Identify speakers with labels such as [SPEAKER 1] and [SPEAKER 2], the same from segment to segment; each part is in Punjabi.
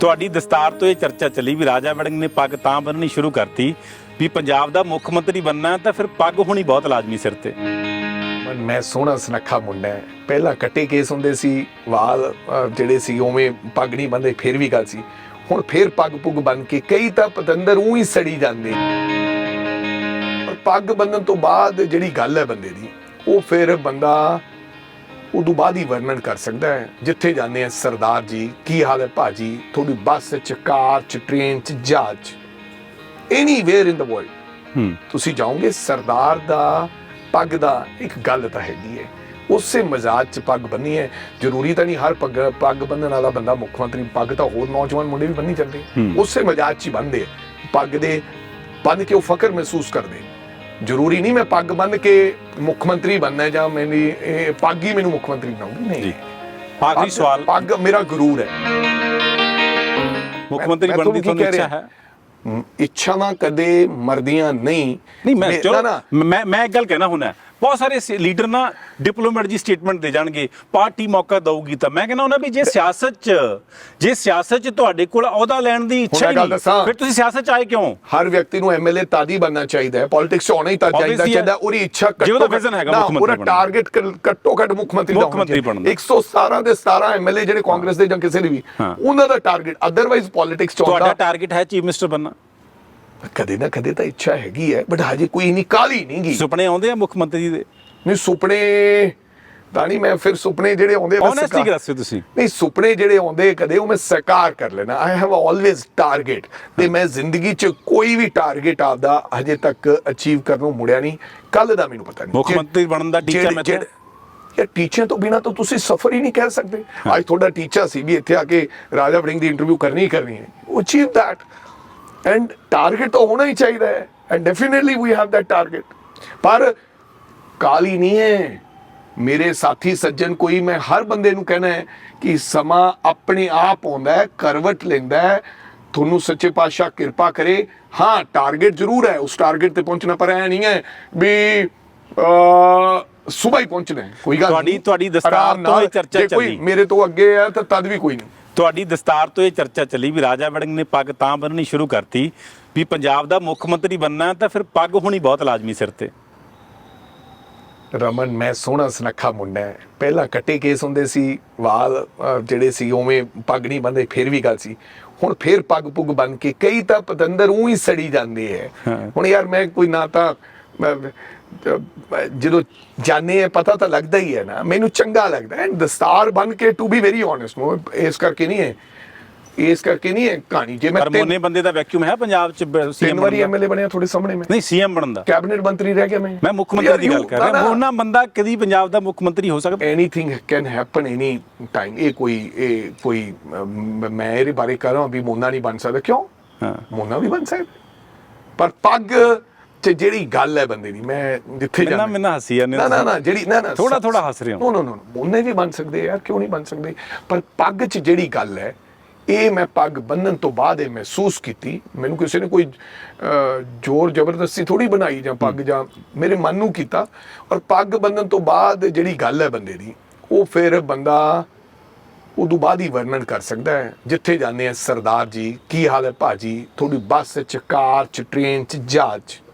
[SPEAKER 1] ਤੁਹਾਡੀ ਦਸਤਾਰ ਤੋਂ ਇਹ ਚਰਚਾ ਚੱਲੀ ਵੀ ਰਾਜਾ ਵੜਿੰਗ ਨੇ ਪੱਗ ਤਾਂ ਬੰਨਣੀ ਸ਼ੁਰੂ ਕਰਤੀ ਵੀ ਪੰਜਾਬ ਦਾ ਮੁੱਖ ਮੰਤਰੀ ਬੰਨਣਾ ਤਾਂ ਫਿਰ ਪੱਗ ਹੋਣੀ ਬਹੁਤ ਲਾਜ਼ਮੀ ਸਿਰ ਤੇ।
[SPEAKER 2] ਮੈਂ ਸੋਹਣਾ ਸੁਨੱਖਾ ਮੁੰਡਾ ਹੈ। ਪਹਿਲਾਂ ਕੱਟੇ ਕੇਸ ਹੁੰਦੇ ਸੀ ਵਾਲ ਅਹ, ਜਿਹੜੇ ਸੀ ਉਵੇਂ ਪੱਗ ਨਹੀਂ ਬੰਦੇ ਫਿਰ ਵੀ ਗੱਲ ਸੀ। ਹੁਣ ਫਿਰ ਪੱਗ ਪੁੱਗ ਬਨ ਕੇ ਕਈ ਤਾਂ ਪਤੰਦਰ ਉਹ ਹੀ ਸੜੀ ਜਾਂਦੇ। ਪਰ ਪੱਗ ਬੰਨਣ ਤੋਂ ਬਾਅਦ ਜਿਹੜੀ ਗੱਲ ਹੈ ਬੰਦੇ ਦੀ ਉਹ ਫਿਰ ਬੰਦਾ ਉਦੋਂ ਬਾਅਦ ਹੀ ਵਰਣਨ ਕਰ ਸਕਦਾ ਹੈ। ਜਿੱਥੇ ਜਾਂਦੇ ਆ ਸਰਦਾਰ ਜੀ ਕੀ ਹਾਲ ਹੈ ਭਾਜੀ? ਤੁਹਾਡੀ ਬੱਸ ਚ ਕਾਰ ਚ ਟ੍ਰੇਨ ਚ ਜਹਾਜ਼। 'ਚ ਐਨੀਵੇਅਰ ਇਨ ਦ ਵਰਲਡ ਤੁਸੀਂ ਜਾਓਗੇ ਸਰਦਾਰ ਦਾ ਪੱਗ ਦਾ ਇੱਕ ਗੱਲ ਤਾਂ ਹੈਗੀ ਹੈ। ਉਸੇ ਮਜ਼ਾਜ ਚ ਪੱਗ ਬੰਨੀ ਹੈ। ਜ਼ਰੂਰੀ ਤਾਂ ਨਹੀਂ ਹਰ ਪੱਗ ਪੱਗ ਬੰਨਣ ਵਾਲਾ ਬੰਦਾ ਮੁੱਖ ਮੰਤਰੀ ਪੱਗ ਤਾਂ ਹੋਰ ਨੌਜਵਾਨ ਮੁੰਡੇ ਵੀ ਬੰਨੀ ਜਾਂਦੇ। ਉਸੇ ਮਜ਼ਾਜ ਚ ਹੀ ਬੰਨਦੇ। ਪੱਗ ਦੇ ਬੰਨ ਕੇ ਉਹ ਫਖਰ ਮਹਿਸੂਸ ਕਰਦੇ ਜ਼ਰੂਰੀ ਨਹੀਂ ਮੈਂ ਪੱਗ ਬੰਨ ਕੇ ਮੁੱਖ ਮੰਤਰੀ ਬਣਨਾ ਜਾਂ ਮੇਰੀ ਇਹ ਪੱਗ ਹੀ ਮੈਨੂੰ ਮੁੱਖ ਮੰਤਰੀ ਬਣਾਉਂਦੀ ਨਹੀਂ।
[SPEAKER 1] ਜੀ। ਆਖਰੀ ਸਵਾਲ
[SPEAKER 2] ਪੱਗ ਮੇਰਾ ਗੁਰੂਰ ਹੈ।
[SPEAKER 1] ਮੁੱਖ ਮੰਤਰੀ ਬਣਨ ਦੀ
[SPEAKER 2] ਤੁਹਾਨੂੰ
[SPEAKER 1] ਇੱਛਾ? ਹੈ?
[SPEAKER 2] ਇੱਛਾਵਾਂ ਕਦੇ ਮਰਦੀਆਂ ਨਹੀਂ।
[SPEAKER 1] ਨਹੀਂ ਮੈਂ ਚਲੋ ਮੈਂ ਮੈਂ ਇੱਕ ਗੱਲ ਕਹਿਣਾ ਹੁੰਦਾ ਬਹੁਤ ਸਾਰੇ ਲੀਡਰ ਨਾ ਡਿਪਲੋਮੈਟ ਜੀ ਸਟੇਟਮੈਂਟ ਦੇ ਜਾਣਗੇ ਪਾਰਟੀ ਮੌਕਾ ਦਊਗੀ ਤਾਂ ਮੈਂ ਕਹਿੰਦਾ ਹੁੰਦਾ ਵੀ ਜੇ ਸਿਆਸਤ 'ਚ ਜੇ ਸਿਆਸਤ 'ਚ ਤੁਹਾਡੇ ਕੋਲ ਅਹੁਦਾ ਲੈਣ ਦੀ ਇੱਛਾ ਹੀ ਨਹੀਂ। ਫਿਰ ਤੁਸੀਂ ਸਿਆਸਤ 'ਚ ਆਏ ਕਿਉਂ
[SPEAKER 2] ਹਰ ਵਿਅਕਤੀ ਨੂੰ ਐਮਐਲਏ ਤਾਦੀ ਬਣਨਾ ਚਾਹੀਦਾ ਹੈ ਪੋਲਿਟਿਕਸ 'ਚ ਆਉਣਾ ਹੀ ਤਾਂ ਚਾਹੀਦਾ ਚਾਹੀਦਾ। ਉਹਦੀ ਇੱਛਾ ਘੱਟੋ-
[SPEAKER 1] vision ਹੈਗਾ ਮੁੱਖ ਮੰਤਰੀ ਦਾ।
[SPEAKER 2] ਟਾਰਗੇਟ ਘੱਟੋ ਘੱਟ ਮੁੱਖ ਮੰਤਰੀ ਦਾ
[SPEAKER 1] ਮੁੱਖ ਮੰਤਰੀ। ਬਣਨ ਦਾ।
[SPEAKER 2] 117 ਦੇ 17 ਐਮਐਲਏ ਜਿਹੜੇ ਕਾਂਗਰਸ ਦੇ ਜਾਂ ਕਿਸੇ ਦੇ ਵੀ। ਉਹਨਾਂ ਦਾ ਟਾਰਗੇਟ ਅਦਰਵਾਈਜ਼ ਪੋਲਿਟਿਕਸ 'ਚ
[SPEAKER 1] ਤੁਹਾਡਾ
[SPEAKER 2] ਆਉਂਦਾ
[SPEAKER 1] ਟਾਰਗੇਟ ਹੈ ਚੀਫ ਮਿਨਿਸਟਰ ਬਣਨਾ
[SPEAKER 2] ਕਦੇ ਨਾ ਕਦੇ ਤਾਂ ਇੱਛਾ ਹੈਗੀ ਹੈ ਬਟ ਹਜੇ ਕੋਈ ਨਹੀਂ ਕਾਲੀ ਨਹੀਂ
[SPEAKER 1] ਸੁਪਨੇ ਆਉਂਦੇ ਆ ਮੁੱਖ ਮੰਤਰੀ ਦੇ?
[SPEAKER 2] ਨਹੀਂ ਸੁਪਨੇ ਤਾਂ ਨਹੀਂ ਮੈਂ ਫਿਰ ਸੁਪਨੇ ਜਿਹੜੇ ਆਉਂਦੇ ਮੈਂ
[SPEAKER 1] ਓਨੈਸਟਲੀ ਦੱਸਿਓ ਤੁਸੀਂ।
[SPEAKER 2] ਨਹੀਂ ਸੁਪਨੇ ਜਿਹੜੇ ਆਉਂਦੇ ਕਦੇ ਉਹ ਮੈਂ ਸਾਕਾਰ ਕਰ ਲੈਣਾ ਆਈ ਹੈਵ ਆਲਵੇਜ਼ ਟਾਰਗੇਟ ਤੇ ਮੈਂ ਜ਼ਿੰਦਗੀ 'ਚ ਕੋਈ ਵੀ ਟਾਰਗੇਟ ਆਪਦਾ ਹਜੇ ਤੱਕ ਅਚੀਵ ਕਰਨ ਨੂੰ ਮੁੜਿਆ ਨਹੀਂ। ਕੱਲ ਦਾ ਮੈਨੂੰ ਪਤਾ ਨਹੀਂ।
[SPEAKER 1] ਮੁੱਖ
[SPEAKER 2] ਜੇ-
[SPEAKER 1] ਮੰਤਰੀ ਬਣਨ ਦਾ ਟੀਚਾ
[SPEAKER 2] ਜਿਹੜੇ-
[SPEAKER 1] ਮੈਂ
[SPEAKER 2] ਯਾਰ ਟੀਚੇ ਤੋਂ ਬਿਨਾ ਤਾਂ ਤੁਸੀਂ ਸਫਰ ਹੀ ਨਹੀਂ ਕਹਿ ਸਕਦੇ। ਅੱਜ ਤੁਹਾਡਾ ਟੀਚਾ ਸੀ ਵੀ ਇੱਥੇ ਆ ਕੇ ਰਾਜਾ ਵੜਿੰਗ ਦੀ ਇੰਟਰਵਿਊ ਕਰਨੀ ਹੀ ਕਰਨੀ ਹੈ। ਅਚੀਵ ਦੈਟ ਐਂਡ ਟਾਰਗੇਟ ਤਾਂ ਹੋਣਾ ਹੀ ਚਾਹੀਦਾ ਹੈ and definitely we have that target ਪਰ ਕਾਲੀ ਨਹੀਂ ਹੈ ਮੇਰੇ ਸਾਥੀ ਸੱਜਣ ਕੋਈ ਮੈਂ ਹਰ ਬੰਦੇ ਨੂੰ ਕਹਿਣਾ ਹੈ ਕਿ ਸਮਾਂ ਆਪਣੇ ਆਪ ਆਉਂਦਾ ਹੈ ਕਰਵਟ ਲੈਂਦਾ ਹੈ ਤੁਹਾਨੂੰ ਸੱਚੇ ਪਾਤਸ਼ਾਹ ਕਿਰਪਾ ਕਰੇ ਹਾਂ ਟਾਰਗੇਟ ਜ਼ਰੂਰ ਹੈ ਉਸ ਟਾਰਗੇਟ ਤੇ ਪਹੁੰਚਣਾ ਪਰ ਐ ਨਹੀਂ ਹੈ ਵੀ ਅ ਸਵੇਰ ਹੀ ਪਹੁੰਚਣਾ ਕੋਈ ਗੱਲ
[SPEAKER 1] ਤੁਹਾਡੀ-। ਤੁਹਾਡੀ ਦਸਤਾਰ ਤੋਂ ਚਰਚਾ
[SPEAKER 2] ਜੇ ਕੋਈ
[SPEAKER 1] ਚੱਲੀ।
[SPEAKER 2] ਮੇਰੇ ਤੋਂ ਅੱਗੇ ਹੈ ਤਾਂ ਤਦ ਵੀ ਕੋਈ ਨਹੀਂ
[SPEAKER 1] ਤੁਹਾਡੀ ਦਸਤਾਰ ਤੋਂ ਇਹ ਚਰਚਾ ਚੱਲੀ ਵੀ ਰਾਜਾ ਵੜਿੰਗ ਨੇ ਪੱਗ ਤਾਂ ਬੰਨਣੀ ਸ਼ੁਰੂ ਕਰਤੀ ਵੀ ਪੰਜਾਬ ਦਾ ਮੁੱਖ ਮੰਤਰੀ ਬੰਨਣਾ ਤਾਂ ਫਿਰ ਪੱਗ ਹੋਣੀ ਬਹੁਤ ਲਾਜ਼ਮੀ ਸਿਰ ਤੇ।
[SPEAKER 2] ਰਮਨ ਮੈਂ ਸੋਹਣਾ ਸੁਨੱਖਾ ਮੁੰਡਾ ਹੈ। ਪਹਿਲਾਂ ਕੱਟੇ ਕੇਸ ਹੁੰਦੇ ਸੀ ਵਾਲ ਜਿਹੜੇ ਸੀ ਉਵੇਂ ਪੱਗ ਨਹੀਂ ਬੰਦੇ ਫਿਰ ਵੀ ਗੱਲ ਸੀ। ਹੁਣ ਫਿਰ ਪੱਗ ਪੁੱਗ ਬਨ ਕੇ ਕਈ ਤਾਂ ਪਤੰਦਰ ਉਹ ਸੜੀ ਜਾਂਦੇ ਹੈ। ਹੁਣ ਯਾਰ ਮੈਂ ਕੋਈ ਨਾ ਤਾਂ ਜਦੋਂ ਜਾਣੇ ਹੈ ਪਤਾ ਤਾਂ ਲੱਗਦਾ ਹੀ ਹੈ ਨਾ। ਮੈਨੂੰ ਚੰਗਾ ਲੱਗਦਾ। ਹੈ ਦਸਤਾਰ ਬਨ ਕੇ to be very honest no ਇਸ ਕਰਕੇ ਨਹੀਂ ਹੈ। ਇਸ ਕਰਕੇ ਨਹੀਂ ਹੈ ਕਹਾਣੀ। ਜੇ ਮੈਂ
[SPEAKER 1] ਪਰ ਮੋਨੇ ਬੰਦੇ ਦਾ ਵੈਕਿਊਮ ਹੈ ਪੰਜਾਬ 'ਚ ਸੀਐਮ
[SPEAKER 2] ਵਾਰੀ ਐਮਐਲਏ ਬਣਿਆ ਤੁਹਾਡੇ ਸਾਹਮਣੇ ਮੈਂ।
[SPEAKER 1] ਨਹੀਂ ਸੀਐਮ ਬਣਨ ਦਾ।
[SPEAKER 2] ਕੈਬਨਿਟ ਮੰਤਰੀ ਰਹਿ ਗਿਆ ਮੈਂ।
[SPEAKER 1] ਮੈਂ ਮੁੱਖ ਮੰਤਰੀ ਦੀ ਗੱਲ ਕਰ ਰਿਹਾ। ਮੋਨਾ ਬੰਦਾ ਕਦੀ ਪੰਜਾਬ ਦਾ ਮੁੱਖ ਮੰਤਰੀ ਹੋ ਸਕਦਾ।
[SPEAKER 2] Anything can happen any time ਇਹ ਕੋਈ ਇਹ ਕੋਈ ਮੈਂ ਇਹਦੇ ਬਾਰੇ ਕਰ ਰਹਾ ਵੀ ਮੋਨਾ ਨਹੀਂ ਬਣ ਸਕਦਾ। ਕਿਉਂ?
[SPEAKER 1] ਹਾਂ।
[SPEAKER 2] ਮੋਨਾ ਵੀ ਬਣ ਸਕਦਾ। ਪਰ ਪੱਗ ਤੇ ਜਿਹੜੀ ਗੱਲ ਹੈ ਬੰਦੇ ਦੀ ਮੈਂ ਜਿੱਥੇ ਜਾਣਾ
[SPEAKER 1] ਮੈਨਾਂ ਹੱਸੀ ਜਾਂਦੇ
[SPEAKER 2] ਨਾ ਨਾ। ਨਾ ਜਿਹੜੀ ਨਾ ਨਾ
[SPEAKER 1] ਥੋੜ੍ਹਾ- ਥੋੜ੍ਹਾ ਹੱਸ ਰਹੇ ਹੋ।
[SPEAKER 2] ਨੋ ਨੋ ਨੋ ਵੀ ਬਣ ਸਕਦੇ ਯਾਰ ਕਿਉਂ ਨਹੀਂ ਬਣ ਸਕਦੇ? ਪਰ ਪੱਗ 'ਚ ਜਿਹੜੀ ਗੱਲ ਹੈ ਇਹ ਮੈਂ ਪੱਗ ਬੰਨਣ ਤੋਂ ਬਾਅਦ ਇਹ ਮਹਿਸੂਸ ਕੀਤੀ। ਮੈਨੂੰ ਕਿਸੇ ਨੇ ਕੋਈ ਜ਼ੋਰ ਜ਼ਬਰਦਸਤੀ ਥੋੜੀ ਬਣਾਈ ਜਾਂ ਪੱਗ ਜਾਂ ਮੇਰੇ ਮਨ ਨੂੰ ਕੀਤਾ। ਔਰ ਪੱਗ ਬੰਨਣ ਤੋਂ ਬਾਅਦ ਜਿਹੜੀ ਗੱਲ ਹੈ ਬੰਦੇ ਦੀ ਉਹ ਫਿਰ ਬੰਦਾ ਉਦੋਂ ਬਾਅਦ ਹੀ ਵਰਣਨ ਕਰ ਸਕਦਾ ਹੈ। ਜਿੱਥੇ ਜਾਂਦੇ ਆ ਸਰਦਾਰ ਜੀ ਕੀ ਹਾਲ ਹੈ ਭਾਜੀ ਤੁਹਾਡੀ ਬੱਸ 'ਚ ਕਾਰ 'ਚ ਟ੍ਰੇਨ 'ਚ ਜਹਾਜ਼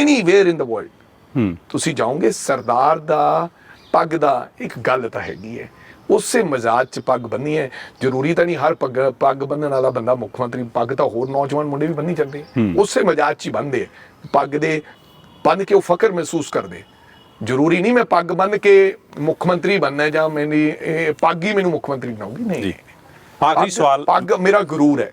[SPEAKER 2] ਐਨੀਵੇਅਰ ਇਨ ਦ ਵਰਲਡ ਤੁਸੀਂ ਜਾਓਗੇ ਸਰਦਾਰ ਦਾ ਪੱਗ ਦਾ ਇੱਕ ਗੱਲ ਤਾਂ ਹੈਗੀ ਹੈ। ਉਸੇ ਮਜ਼ਾਜ 'ਚ ਪੱਗ ਬੰਨੀ ਹੈ। ਜ਼ਰੂਰੀ ਤਾਂ ਨਹੀਂ ਹਰ ਪੱਗ ਪੱਗ ਬੰਨਣ ਵਾਲਾ ਬੰਦਾ ਮੁੱਖ ਮੰਤਰੀ ਪੱਗ ਤਾਂ ਹੋਰ ਨੌਜਵਾਨ ਮੁੰਡੇ ਵੀ ਬੰਨੀ ਜਾਂਦੇ। ਉਸੇ ਮਜ਼ਾਜ 'ਚ ਹੀ ਬੰਨਦੇ। ਪੱਗ ਦੇ ਬੰਨ ਕੇ ਉਹ ਫਖਰ ਮਹਿਸੂਸ ਕਰਦੇ। ਜ਼ਰੂਰੀ ਨਹੀਂ ਮੈਂ ਪੱਗ ਬੰਨ ਕੇ ਮੁੱਖ ਮੰਤਰੀ ਬਣਨਾ ਜਾਂ ਮੇਰੀ ਇਹ ਪੱਗ ਹੀ ਮੈਨੂੰ ਮੁੱਖ ਮੰਤਰੀ ਬਣਾਉਗੀ ਨਹੀਂ।
[SPEAKER 1] ਆਖਰੀ ਸਵਾਲ
[SPEAKER 2] ਪੱਗ ਮੇਰਾ ਗੁਰੂਰ ਹੈ।